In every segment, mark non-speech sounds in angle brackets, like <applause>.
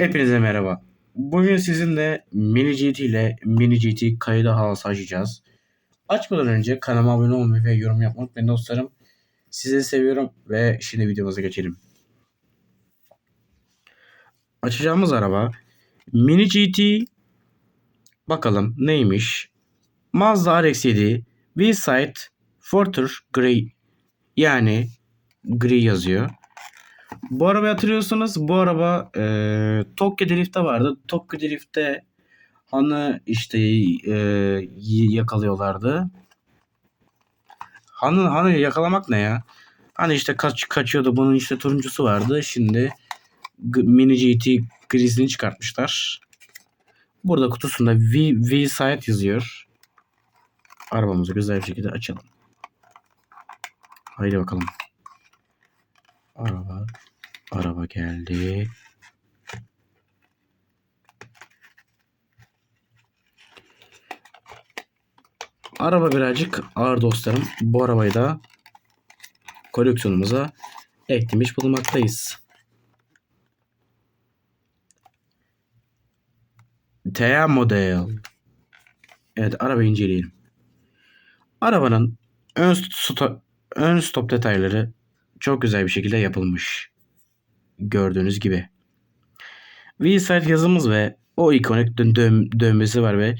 Hepinize merhaba. Bugün sizinle Mini GT ile Mini GT kaydı havası açacağız. Açmadan önce kanalıma abone olmayı ve yorum yapmayı unutmayın dostlarım. Sizi seviyorum ve şimdi videomuza geçelim. Açacağımız araba Mini GT bakalım neymiş? Mazda RX-7 V-Side Forter Grey yani gri yazıyor. Bu arabayı hatırlıyorsanız bu araba e, Tokyo Drift'te vardı. Tokyo Drift'te Han'ı işte e, yakalıyorlardı. Han'ı Han'ı yakalamak ne ya? Hani işte kaç kaçıyordu. Bunun işte turuncusu vardı. Şimdi Mini GT grisini çıkartmışlar. Burada kutusunda V, V Side yazıyor. Arabamızı güzel bir şekilde açalım. Haydi bakalım. Araba Araba geldi. Araba birazcık ağır dostlarım. Bu arabayı da koleksiyonumuza eklemiş bulunmaktayız. TA model. Evet arabayı inceleyelim. Arabanın ön stop, ön stop detayları çok güzel bir şekilde yapılmış. Gördüğünüz gibi. V-Side yazımız ve o ikonik dön dönmesi var ve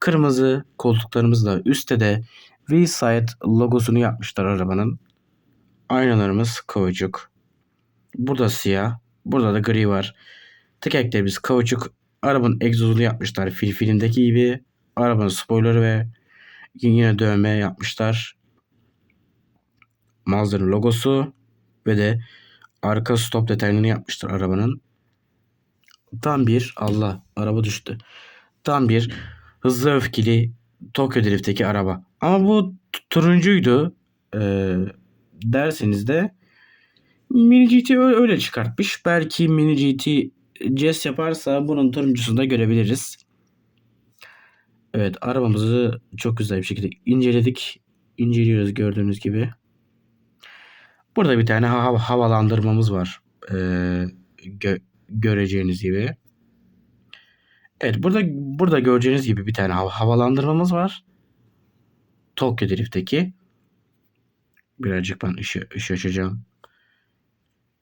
kırmızı koltuklarımızla üstte de V-Side logosunu yapmışlar arabanın. Aynalarımız kauçuk. Burada siyah. Burada da gri var. Tekerleklerimiz kauçuk. Arabanın egzozunu yapmışlar. Fil filmdeki gibi. Arabanın spoilerı ve yine dövme yapmışlar. Mazda'nın logosu ve de arka stop detayını yapmışlar arabanın. Tam bir Allah araba düştü. Tam bir hızlı öfkeli Tokyo Drift'teki araba. Ama bu turuncuydu. Ee, derseniz de Mini GT öyle çıkartmış. Belki Mini GT Jazz yaparsa bunun turuncusunu da görebiliriz. Evet arabamızı çok güzel bir şekilde inceledik. İnceliyoruz gördüğünüz gibi. Burada bir tane hav- havalandırmamız var. Ee, gö- göreceğiniz gibi. Evet burada burada göreceğiniz gibi bir tane hav- havalandırmamız var. Tokyo Drift'teki. Birazcık ben ışığı, ışığı açacağım.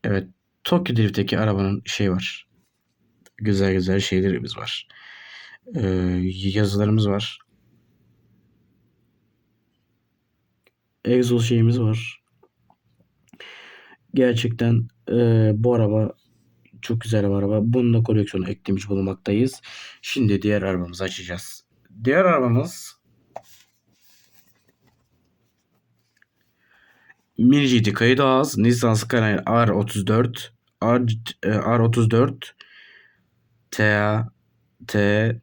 Evet Tokyo Drift'teki arabanın şey var. Güzel güzel şeylerimiz var. Ee, yazılarımız var. Egzoz şeyimiz var. Gerçekten e, bu araba çok güzel bir araba. Bunu da koleksiyona eklemiş bulunmaktayız. Şimdi diğer arabamızı açacağız. Diğer arabamız Mini GT kayıt ağız Nissan Skyline R34 R, e, R34 TA T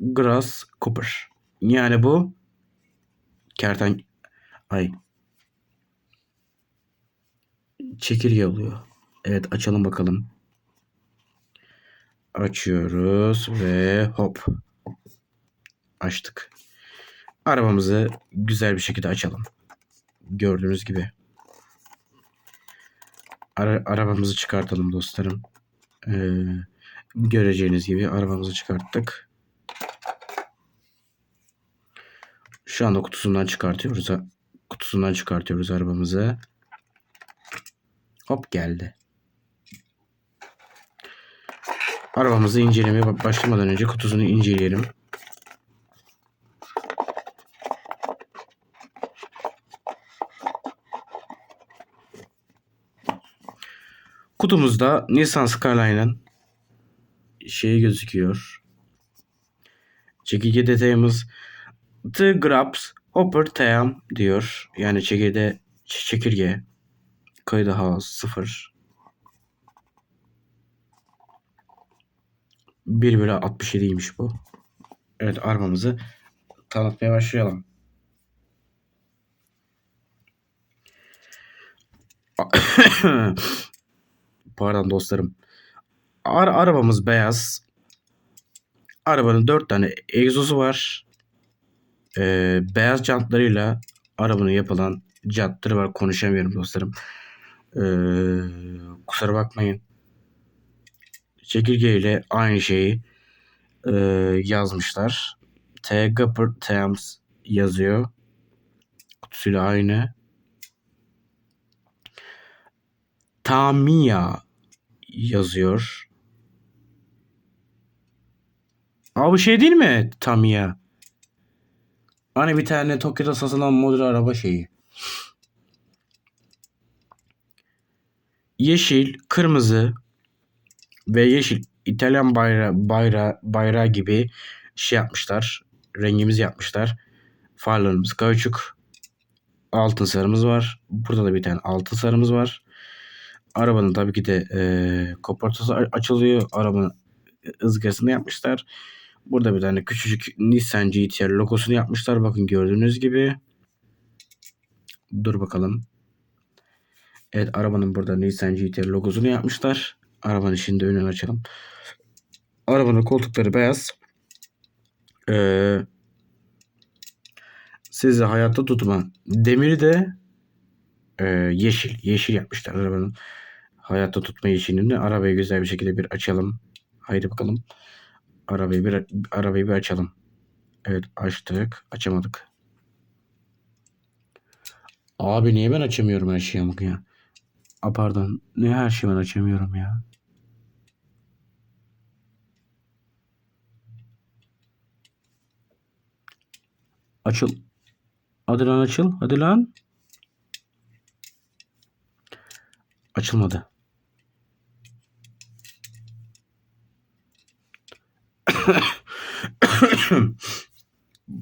Grass Cooper. Yani bu kerten ay çekirge oluyor. Evet açalım bakalım. Açıyoruz ve hop. Açtık. Arabamızı güzel bir şekilde açalım. Gördüğünüz gibi. Ara- arabamızı çıkartalım dostlarım. Ee, göreceğiniz gibi arabamızı çıkarttık. Şu anda kutusundan çıkartıyoruz. Kutusundan çıkartıyoruz arabamızı. Hop geldi. Arabamızı incelemeye ba- başlamadan önce kutusunu inceleyelim. Kutumuzda Nissan Skyline'ın şeyi gözüküyor. Çekirge detayımız The Grabs Hopper Team diyor. Yani çekirge, çekirge. Kaydı hava 0. 1 bölü 67'ymiş bu. Evet arabamızı tanıtmaya başlayalım. <coughs> Pardon dostlarım. Ara arabamız beyaz. Arabanın 4 tane egzozu var. Ee, beyaz jantlarıyla arabanın yapılan jantları var. Konuşamıyorum dostlarım. Ee, kusura bakmayın. çekirgeyle aynı şeyi e, yazmışlar. T. Gupper Thames yazıyor. Kutusuyla aynı. Tamiya yazıyor. Aa bu şey değil mi? Tamiya. Hani bir tane Tokyo'da satılan model araba şeyi. Yeşil, kırmızı ve yeşil İtalyan bayrağı bayrağı bayrağı gibi şey yapmışlar. Rengimiz yapmışlar. Farlarımız kauçuk. Altın sarımız var. Burada da bir tane altın sarımız var. Arabanın tabii ki de e, kaportası a- açılıyor. Arabanın ızgarasını yapmışlar. Burada bir tane küçücük Nissan GT-R logosunu yapmışlar. Bakın gördüğünüz gibi. Dur bakalım. Evet arabanın burada Nissan GT-R logosunu yapmışlar. Arabanın şimdi önünü açalım. Arabanın koltukları beyaz. Ee, sizi hayatta tutma. Demiri de e, yeşil. Yeşil yapmışlar arabanın. Hayatta tutma yeşilini. Arabayı güzel bir şekilde bir açalım. Haydi bakalım. Arabayı bir arabayı bir açalım. Evet açtık. Açamadık. Abi niye ben açamıyorum her şeyi amk ya? A pardon. Ne her şeyi ben açamıyorum ya? Açıl. Hadi lan açıl. Hadi lan. Açılmadı. <coughs>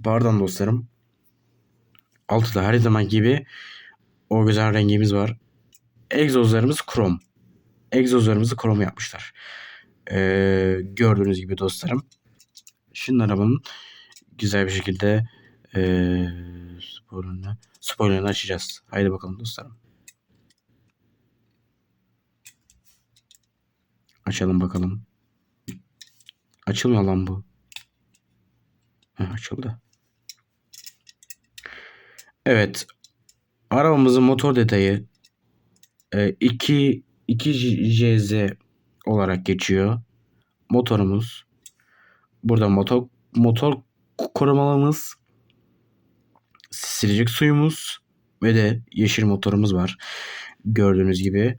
Pardon dostlarım. Altıda her zaman gibi o güzel rengimiz var. Egzozlarımız krom. Egzozlarımızı krom yapmışlar. Ee, gördüğünüz gibi dostlarım. Şimdi arabanın güzel bir şekilde ee, spoilerını, spoilerını açacağız. Haydi bakalım dostlarım. Açalım bakalım. Açılmıyor lan bu. Heh, açıldı. Evet. Arabamızın motor detayı e, 2 2 JZ olarak geçiyor. Motorumuz. Burada motor motor korumalarımız silecek suyumuz ve de yeşil motorumuz var. Gördüğünüz gibi.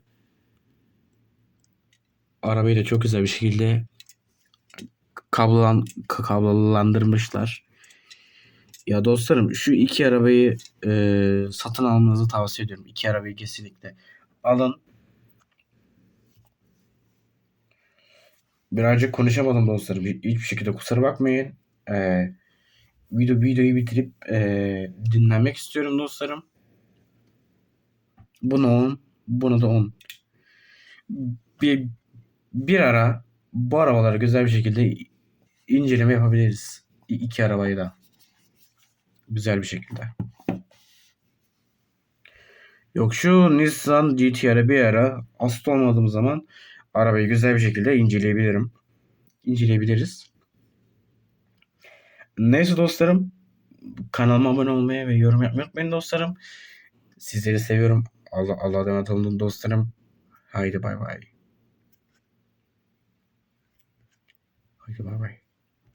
Arabayı da çok güzel bir şekilde kablolan kablolandırmışlar. Ya dostlarım şu iki arabayı e, satın almanızı tavsiye ediyorum. İki arabayı kesinlikle alın. Birazcık konuşamadım dostlarım. Hiçbir şekilde kusura bakmayın. E, video videoyu bitirip e, dinlemek istiyorum dostlarım. Bunu 10, bunu da 10. Bir, bir ara bu arabaları güzel bir şekilde inceleme yapabiliriz. İ- iki arabayı da. Güzel bir şekilde. Yok şu Nissan GT-R'ı bir ara hasta olmadığım zaman arabayı güzel bir şekilde inceleyebilirim. İnceleyebiliriz. Neyse dostlarım. Kanalıma abone olmayı ve yorum yapmayı unutmayın dostlarım. Sizleri seviyorum. Allah Allah'a emanet dostlarım. Haydi bay bay. Haydi bay bay.